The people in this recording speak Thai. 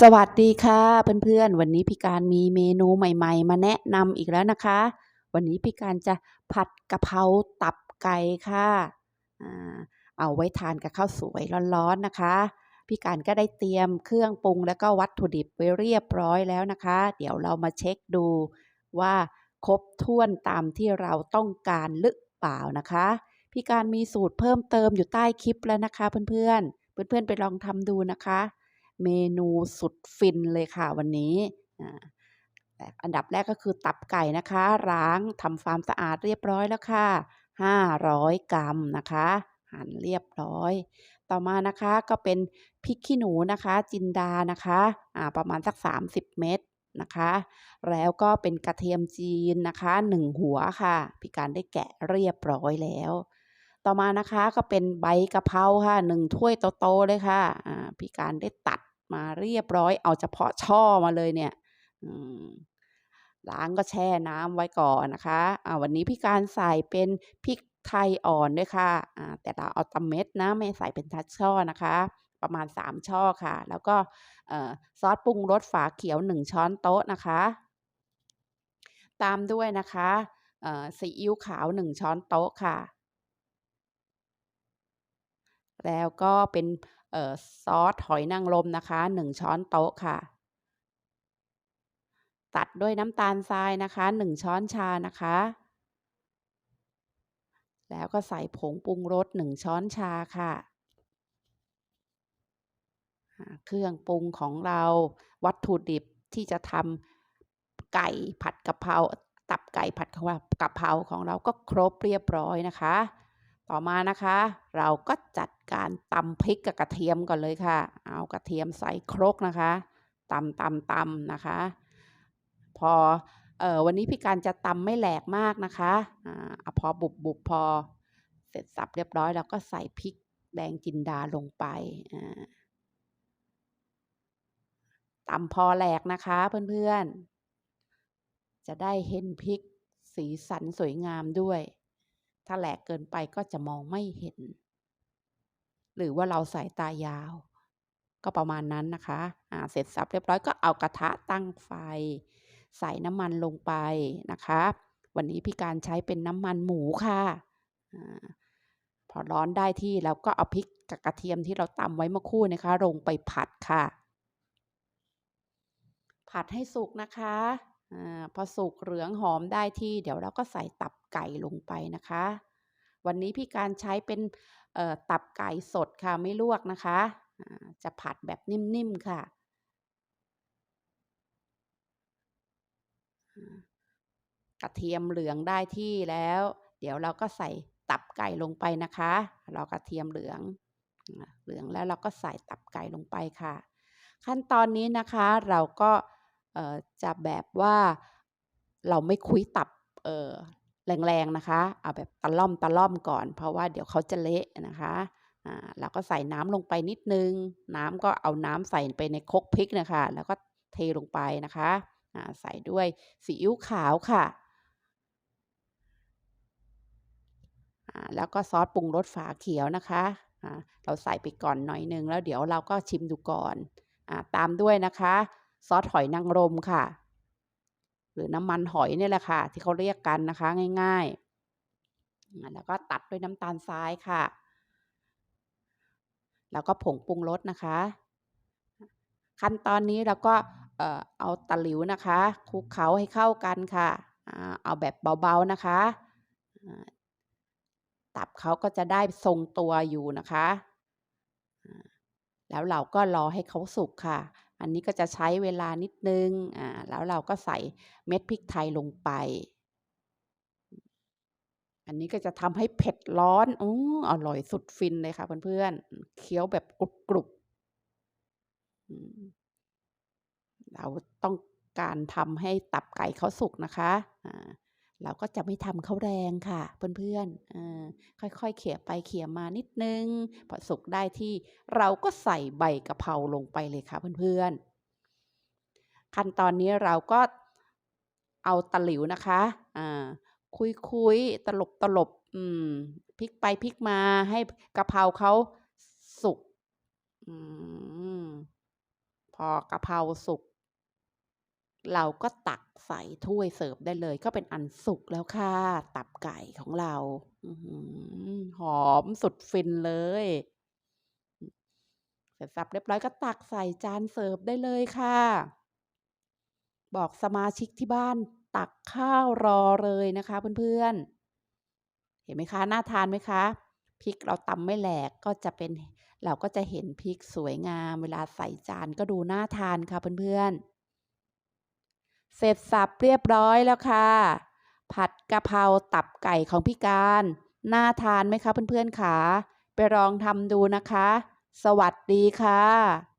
สวัสดีค่ะเพื่อนๆ วันนี้พี่การมีเมนูใหม่ๆ มาแนะนำอีกแล้วนะคะ วันนี้พี่การจะผัดกะเพราตับไก่ค่ะเอาไว้ทานกับข้าวสวยร้อนๆนะคะ พี่การก็ได้เตรียมเครื่องปรุงแล้วก็วัตถุดิบไว้เรียบร้อยแล้วนะคะ เดี๋ยวเรามาเช็คดูว่าครบถ้วนตามที่เราต้องการหรือเปล่านะคะ พี่การมีสูตรเพิ่มเติมอยู่ใต้คลิปแล้วนะคะ เพื่อนๆ เพื่อนๆไปลองทำดูนะคะ เมนูสุดฟินเลยค่ะวันนี้อันดับแรกก็คือตับไก่นะคะ ล้างทำความสะอาดเรียบร้อยแล้วค่ะ 500 กรัมนะคะ หั่นเรียบร้อย ต่อมานะคะก็เป็นพริกขี้หนูนะคะ จินดานะคะอ่าประมาณสัก 30 เม็ดนะคะ แล้วก็เป็นกระเทียมจีนนะคะ 1 หัวค่ะ พี่การได้แกะเรียบร้อยแล้ว ต่อมานะคะก็เป็นใบกะเพราค่ะหนึ่งถ้วยโตๆเลยค่ะพี่การได้ตัดมาเรียบร้อย เอาเฉพาะช่อมาเลยเนี่ยล้างก็แช่น้ำไว้ก่อนนะคะอ่าวันนี้พี่การใส่เป็นพริกไทยอ่อนด้วยค่ะอ่าแต่เราเอาตำเม็ดนะไม่ใส่เป็นทัดช่อนะคะ ประมาณ 3 ช่อค่ะ แล้วก็ซอสปรุงรสฝาเขียว 1 ช้อนโต๊ะนะคะ ตามด้วยนะคะซีอิ๊วขาว 1 ช้อนโต๊ะค่ะ แล้วก็เป็นซอสหอยนางรมนะคะ 1 ช้อนโต๊ะค่ะ ตัดด้วยน้ำตาลทรายนะคะ 1 ช้อนชานะคะ แล้วก็ใส่ผงปรุงรส 1 ช้อนชาค่ะ เครื่องปรุงของเราวัตถุดิบที่จะทำไก่ผัดกะเพราตับไก่ผัดกะเพรากะเพราของเราก็ครบเรียบร้อยนะคะ ต่อมานะคะ เราก็จัดการตำพริกกับกระเทียมก่อนเลยค่ะ เอากระเทียมใส่ครกนะคะตำตำตำนะคะ พอเออวันนี้พี่การจะตำไม่แหลกมากนะคะอ่าเอาพอบุบบุบพอ เสร็จสับเรียบร้อยแล้วก็ใส่พริกแดงจินดาลงไปอ่าตำพอแหลกนะคะเพื่อนๆ จะได้เห็นพริกสีสันสวยงามด้วย ถ้าแหลกเกินไปก็จะมองไม่เห็น หรือว่าเราสายตายาว ก็ประมาณนั้นนะคะอ่าเสร็จสับเรียบร้อยก็เอากระทะตั้งไฟ ใส่น้ำมันลงไปนะคะ วันนี้พี่การใช้เป็นน้ำมันหมูค่ะอาพอร้อนได้ที่แล้วก็เอาพริกกับกระเทียมที่เราตำไว้เมื่อคู่นะคะ ลงไปผัดค่ะ ผัดให้สุกนะคะ พอสุกเหลืองหอมได้ที่ เดี๋ยวเราก็ใส่ตับไก่ลงไปนะคะ วันนี้พี่การใช้เป็นตับไก่สดค่ะไม่ลวกนะคะ จะผัดแบบนิ่มๆค่ะ กระเทียมเหลืองได้ที่แล้ว เดี๋ยวเราก็ใส่ตับไก่ลงไปนะคะ เรอกระเทียมเหลือง เหลืองแล้วเราก็ใส่ตับไก่ลงไปค่ะ ขั้นตอนนี้นะคะเราก็ จะแบบว่าเราไม่คุยตับแรงๆนะคะ เอาแบบตะล่อมๆก่อน เพราะว่าเดี๋ยวเขาจะเละนะคะเราก็ใส่น้ำลงไปนิดนึง น้ำก็เอาน้ำใส่ไปในคกพริกนะคะ แล้วก็เทลงไปนะคะใส่ด้วยซีอิ๊วขาวค่ะแล้วก็ซอสปรุงรสฝาเขียวนะคะเราใส่ไปก่อนหน่อยนึงแล้วเดี๋ยวเราก็ชิมดูก่อนอตามด้วยนะคะ ซอสหอยนางรมค่ะ หรือน้ำมันหอยนี่แหละค่ะ ที่เขาเรียกกันนะคะง่ายๆ แล้วก็ตัดด้วยน้ำตาลทรายค่ะ แล้วก็ผงปรุงรสนะคะ ขั้นตอนนี้เราก็เอาตะหลิวนะคะคลุกเคล้าให้เข้ากันค่ะ เอาแบบเบาๆนะคะตับเขาก็จะได้ทรงตัวอยู่นะคะ แล้วเราก็รอให้เขาสุกค่ะ อันนี้ก็จะใช้เวลานิดนึงอ่าแล้วเราก็ใส่เม็ดพริกไทยลงไป อันนี้ก็จะทำให้เผ็ดร้อนอืออร่อยสุดฟินเลยค่ะเพื่อนๆเคี้ยวแบบกรุบๆเราต้องการทำให้ตับไก่เขาสุกนะคะอ่า เราก็จะไม่ทำเขาแรงค่ะเพื่อนๆเออค่อยๆเขี่ยไปเขี่ยมานิดนึงพอสุกได้ที่เราก็ใส่ใบกะเพราลงไปเลยค่ะเพื่อนๆ ขั้นตอนนี้เราก็เอาตะหลิวนะคะอ่าคุ้ยตลบๆอืมพลิกไปพลิกมาให้กะเพราเขาสุกอพอกะเพราสุก เราก็ตักใส่ถ้วยเสิร์ฟได้เลย ก็เป็นอันสุกแล้วค่ะ ตับไก่ของเราหอมสุดฟินเลย เสร็จสับเรียบร้อยก็ตักใส่จานเสิร์ฟได้เลยค่ะ บอกสมาชิกที่บ้าน ตักข้าวรอเลยนะคะเพื่อนๆ เห็นไหมคะ น่าทานไหมคะพริกเราตำไม่แหลกก็จะเป็น เราก็จะเห็นพริกสวยงาม เวลาใส่จานก็ดูน่าทานค่ะเพื่อนๆ เสร็จสับเรียบร้อยแล้วค่ะ ผัดกะเพราตับไก่ของพี่การน่าทานไหมคะเพื่อนๆขาไปลองทำดูนะคะ สวัสดีค่ะ